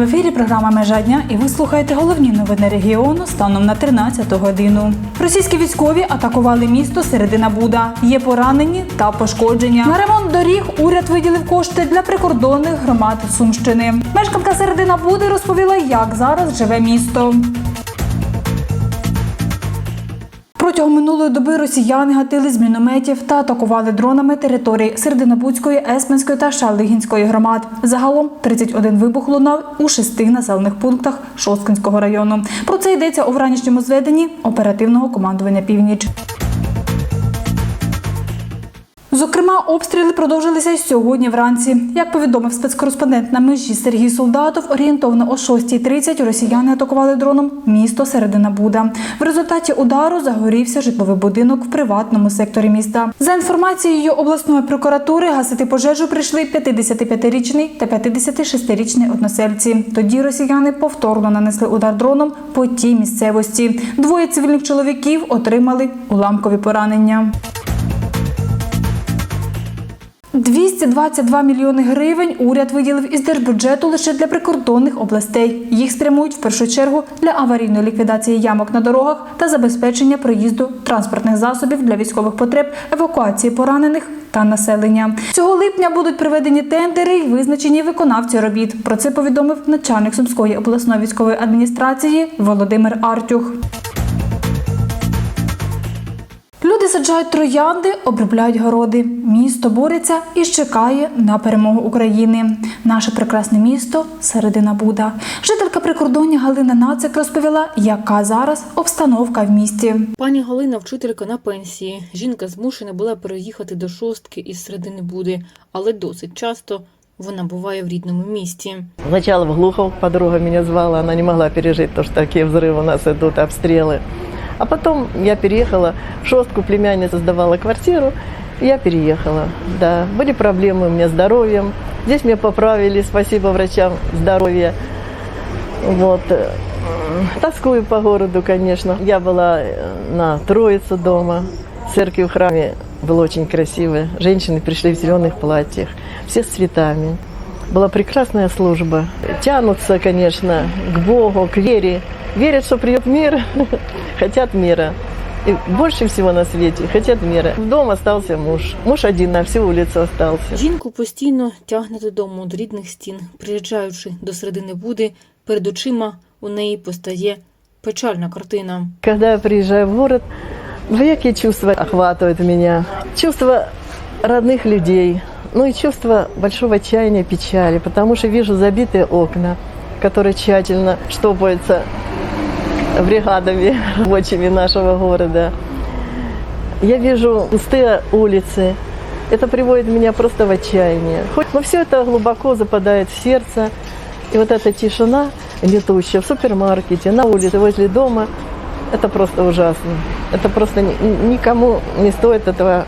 В ефірі програма Межа дня і ви слухаєте головні новини регіону станом на 13 годину. Російські військові атакували місто Середина Буда. Є поранені та пошкодження. На ремонт доріг уряд виділив кошти для прикордонних громад Сумщини. Мешканка Середина Буди розповіла, як зараз живе місто. Протягом минулої доби росіяни гатили з мінометів та атакували дронами території Сердинобудської, Есменської та Шалигінської громад. Загалом 31 вибух лунав у шести населених пунктах Шосткинського району. Про це йдеться у вранішньому зведенні оперативного командування Північ. Зокрема, обстріли продовжилися й сьогодні вранці. Як повідомив спецкореспондент на межі Сергій Солдатов, орієнтовно о 6.30 росіяни атакували дроном місто Середина Буда. В результаті удару загорівся житловий будинок в приватному секторі міста. За інформацією обласної прокуратури, гасити пожежу прийшли 55-річний та 56-річний односельці. Тоді росіяни повторно нанесли удар дроном по тій місцевості. Двоє цивільних чоловіків отримали уламкові поранення. 222 мільйони гривень уряд виділив із держбюджету лише для прикордонних областей. Їх спрямують в першу чергу для аварійної ліквідації ямок на дорогах та забезпечення проїзду транспортних засобів для військових потреб, евакуації поранених та населення. Цього липня будуть проведені тендери і визначені виконавці робіт. Про це повідомив начальник Сумської обласної військової адміністрації Володимир Артюх. Люди саджають троянди, обробляють городи. Місто бореться і чекає на перемогу України. Наше прекрасне місто середина Буда. Жителька прикордоння Галина Нацик розповіла, яка зараз обстановка в місті. Пані Галина вчителька на пенсії. Жінка змушена була переїхати до шостки із середини Буди, але досить часто вона буває в рідному місті. Сначала в Глухов подруга меня звала, она не могла пережить то, что такие взрывы у нас идут, обстрелы. А потом я переехала, в шостку племянница сдавала квартиру, и я переехала. Да, были проблемы у меня с здоровьем. Здесь меня поправили, спасибо врачам здоровья. Вот. э, Тоскую по городу, конечно. Я была э, на Троице дома, в церкви в храме было очень красиво. Женщины пришли в зеленых платьях, все с цветами. Была прекрасная служба. Тянутся, конечно, к Богу, к вере. Верят, что придет мир, хотят мира. И больше всего на свете хотят мира. Дом остался муж. Муж один на всю улицу остался. Жінку постійно тягне додому до рідних стін. Приїжджаючи до середини Буди, перед очима у неї постає печальна картина. Когда я приезжаю в город, двоякие чувства охватывают меня. Чувство родных людей, ну и чувство большого отчаяния, печали, потому что вижу забитые окна, которые тщательно штопаются бригадами рабочими нашего города. Я вижу пустые улицы. Это приводит меня просто в отчаяние. Хоть, но все это глубоко западает в сердце. И вот эта тишина летущая в супермаркете, на улице, возле дома, это просто ужасно. Это просто ни- никому не стоит этого,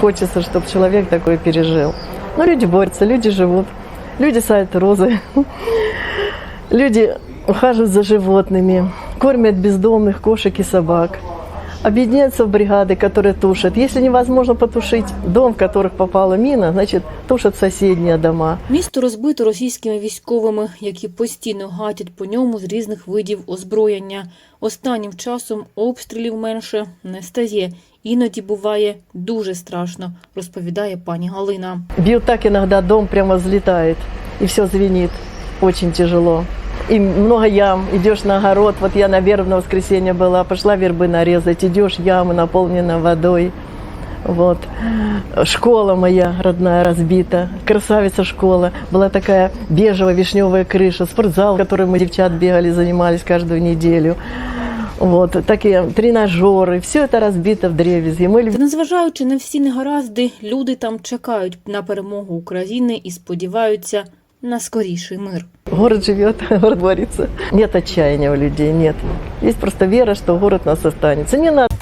хочется, чтобы человек такое пережил. Но люди борются, люди живут, люди садят розы, люди ухаживают за животными, кормят бездомных кошек и собак. Объединяются в бригады, которые тушат. Если невозможно потушить дом, в которых попала мина, значит, тушат соседние дома. Місто розбито російськими військовими, які постійно гатять по ньому з різних видів озброєння. Останнім часом обстрілів менше не стає. Іноді буває дуже страшно, розповідає пані Галина. Бьют так иногда, дом прямо взлетает, и все звенит. Очень тяжело. И много ям. Идешь на огород. Вот я на вербное воскресенье была, пошла вербы нарезать. Идешь, яма наполнена водой. Вот. Школа моя родная разбита. Красавица школа. Была такая бежевая вишневая крыша. Спортзал, в который мы девчат бегали, занимались каждую неделю. Вот. Такие тренажеры. Все это разбито в древеске. Мы Та незважаючи на всі негаразди, люди там чекають на перемогу України і сподіваються на скоріший мир. Город живет, город борется. Нет отчаяния у людей, нет. Есть просто вера, что город у нас останется. Не надо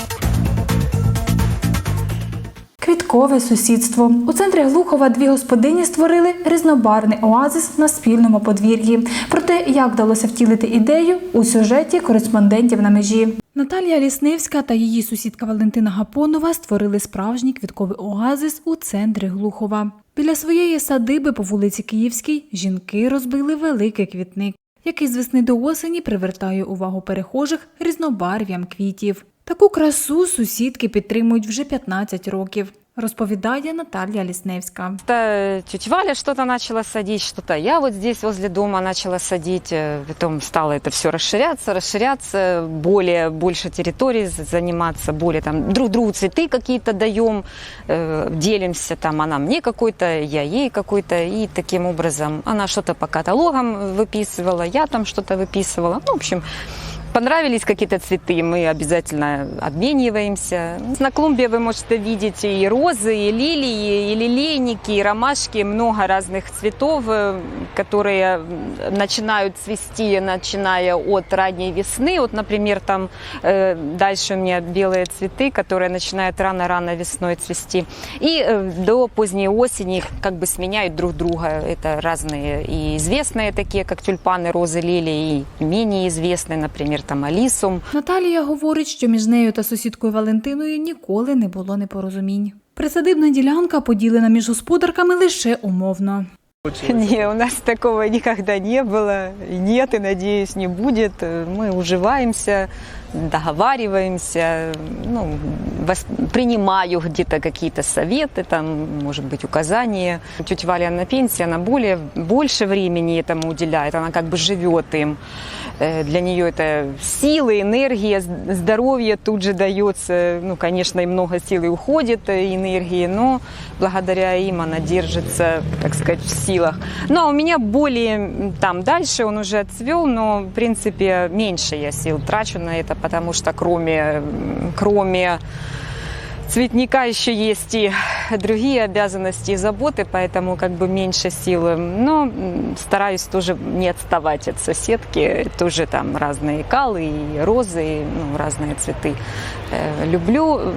Квіткове сусідство у центрі Глухова дві господині створили різнобарний оазис на спільному подвір'ї. Про те, як вдалося втілити ідею у сюжеті кореспондентів на межі. Наталія Ліснивська та її сусідка Валентина Гапонова створили справжній квітковий оазис у центрі Глухова. Біля своєї садиби по вулиці Київській жінки розбили великий квітник, який з весни до осені привертає увагу перехожих різнобарв'ям квітів. Таку красу сусідки підтримують вже 15 років, розповідає Наталія Лісневська. Это тетя Валя что-то начала садить, что-то я вот здесь возле дома начала садить. э, Потом стало это все расширяться, расширяться, более, больше территорий з- заниматься, более там друг другу цветы какие-то даем, э, делимся, там она мне какой-то, я ей какой-то, и таким образом она что-то по каталогам выписывала, я там что-то выписывала. Ну, в общем, Понравились какие-то цветы, мы обязательно обмениваемся. На клумбе вы можете видеть и розы, и лилии, и лилейники, и ромашки, много разных цветов, э, которые начинают цвести, начиная от ранней весны. Вот, например, там э, дальше у меня белые цветы, которые начинают рано-рано весной цвести. И э, до поздней осени как бы сменяют друг друга. Это разные и известные такие, как тюльпаны, розы, лилии, и менее известные, например, там алисум. Наталія говорить, що між нею та сусідкою Валентиною ніколи не було непорозумінь. Присадибна ділянка поділена між господарками лише умовно. Не, у нас такого никогда не было, и нет, и, надеюсь, не будет. Мы уживаемся, договариваемся, ну, вос- принимаю где-то какие-то советы, там, может быть, указания. Тетя Валя на пенсии, она более, больше времени этому уделяет, она как бы живет им. Э, Для нее это силы, энергия, з- здоровье тут же дается. Ну, конечно, и много сил и уходит, э, энергии, но благодаря им она держится, так сказать, в силах. Ну, а у меня более м, там дальше он уже отцвел, но, в принципе, меньше я сил трачу на это, потому что кроме, м, кроме цветника еще есть и другие обязанности и заботы, поэтому как бы меньше сил. Но м, стараюсь тоже не отставать от соседки. Тоже там разные калы и розы, и, ну, разные цветы. Э, Люблю, м,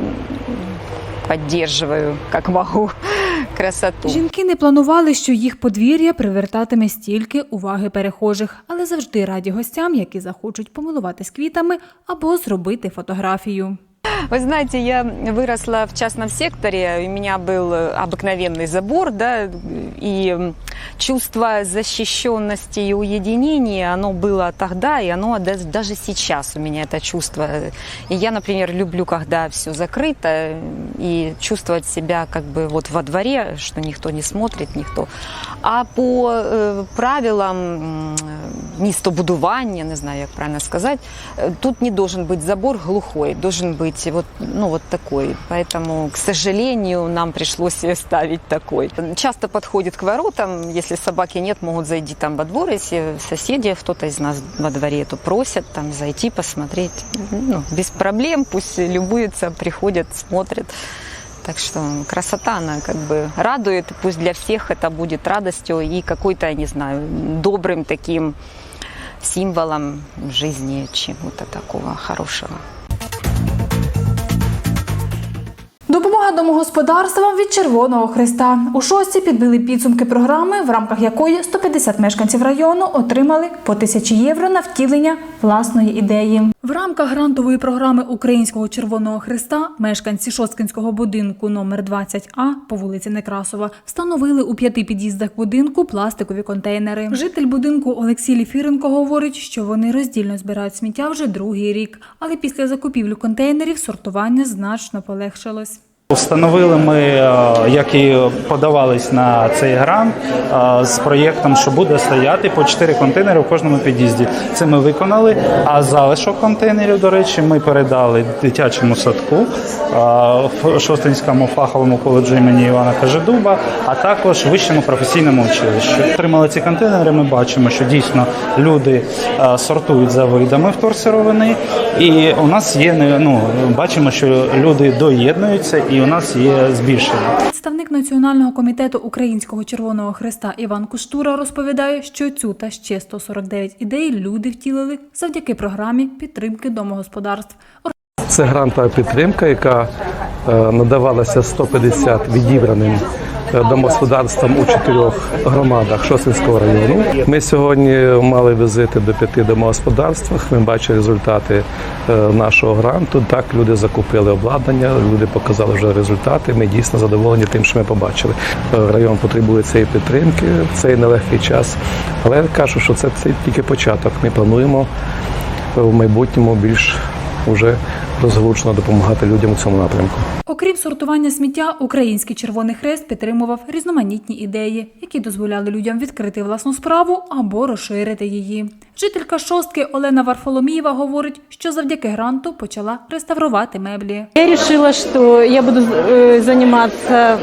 поддерживаю, как могу, красоту. Жінки не планували, що їх подвір'я привертатиме стільки уваги перехожих, але завжди раді гостям, які захочуть помилуватись квітами або зробити фотографію. Вы знаете, я выросла в частном секторе, у меня был обыкновенный забор, да, и чувство защищенности и уединения, оно было тогда, и оно да- даже сейчас у меня это чувство. И я, например, люблю, когда все закрыто, и чувствовать себя как бы вот во дворе, что никто не смотрит, никто. А по э, правилам містобудування, не знаю, як правильно сказать, э, тут не должен быть забор глухой, должен быть вот, ну, вот такой. Поэтому, к сожалению, нам пришлось ставить такой. Часто подходит к воротам, если собаки нет, могут зайти там во двор, если соседи, кто-то из нас во дворе, то просят там зайти, посмотреть. Ну, без проблем, пусть любуются, приходят, смотрят. Так что красота, она как бы радует, пусть для всех это будет радостью и какой-то, не знаю, добрым таким символом жизни, чего-то такого хорошего. Допомога домогосподарствам від Червоного Христа. У шості підбили підсумки програми, в рамках якої 150 мешканців району отримали по тисячі євро на втілення власної ідеї. В рамках грантової програми Українського Червоного Христа мешканці Шосткинського будинку номер 20А по вулиці Некрасова встановили у п'яти під'їздах будинку пластикові контейнери. Житель будинку Олексій Ліфіренко говорить, що вони роздільно збирають сміття вже другий рік, але після закупівлі контейнерів сортування значно полегшилось. Встановили ми, е, як і подавались на цей грант е, з проєктом, що буде стояти по 4 контейнери в кожному під'їзді. Це ми виконали. А залишок контейнерів, до речі, ми передали дитячому садку, е, в Шостинському фаховому коледжу імені Івана Кажедуба, а також вищому професійному училищу. Отримали ці контейнери. Ми бачимо, що дійсно люди е, сортують за видами вторсировини, і у нас є ну бачимо, що люди доєднуються, і у нас є збільшення. Представник Національного комітету Українського Червоного Христа Іван Куштура розповідає, що цю та ще 149 ідей люди втілили завдяки програмі підтримки домогосподарств. Це грантова підтримка, яка е, надавалася 150 відібраним домогосподарствам у чотирьох громадах Шосинського району. Ми сьогодні мали візити до п'яти домогосподарств. Ми бачили результати е, нашого гранту. Так, люди закупили обладнання, люди показали вже результати. Ми дійсно задоволені тим, що ми побачили. Е, Район потребує цієї підтримки в цей нелегкий час. Але кажу, що це тільки початок. Ми плануємо в майбутньому більш уже розгручено допомагати людям у цьому напрямку. Окрім сортування сміття, Український Червоний Хрест підтримував різноманітні ідеї, які дозволяли людям відкрити власну справу або розширити її. Жителька шостки Олена Варфоломієва говорить, що завдяки гранту почала реставрувати меблі. Я решила, что я буду э, заниматься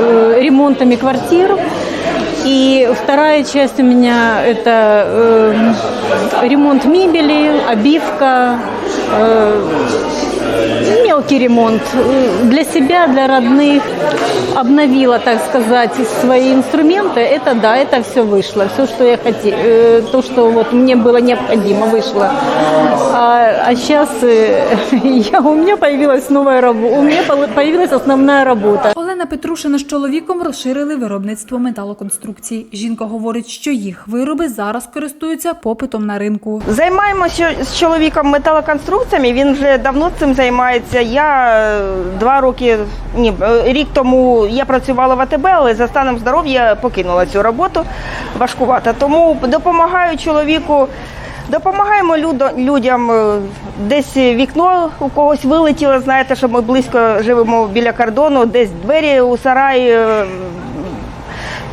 э, ремонтами квартир. И вторая часть у меня это э, ремонт мебели, обивка, э, мелкий ремонт Э, для себя, для родных. Обновила, так сказать, свои инструменты. Это да, это все вышло, все, что я хотела, то, что вот мне было необходимо, вышло. А, а сейчас я, у меня появилась новая работа, у меня появилась основная работа. Олена Петрушина з чоловіком розширили виробництво металоконструкцій. Жінка говорить, що їх вироби зараз користуються попитом на ринку. Займаємося з чоловіком металоконструкціями. Він вже давно цим займається. Я е, два роки, ні, е, рік тому я працювала в АТБ, але за станом здоров'я покинула цю роботу важкувато. Тому допомагаю чоловіку. Допомагаємо людям е, десь вікно у когось вилетіло. Знаєте, що ми близько живемо біля кордону, десь двері у сараї е,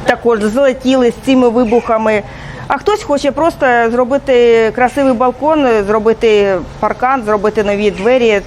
також злетіли з цими вибухами. А хтось хоче просто зробити красивий балкон, зробити паркан, зробити нові двері.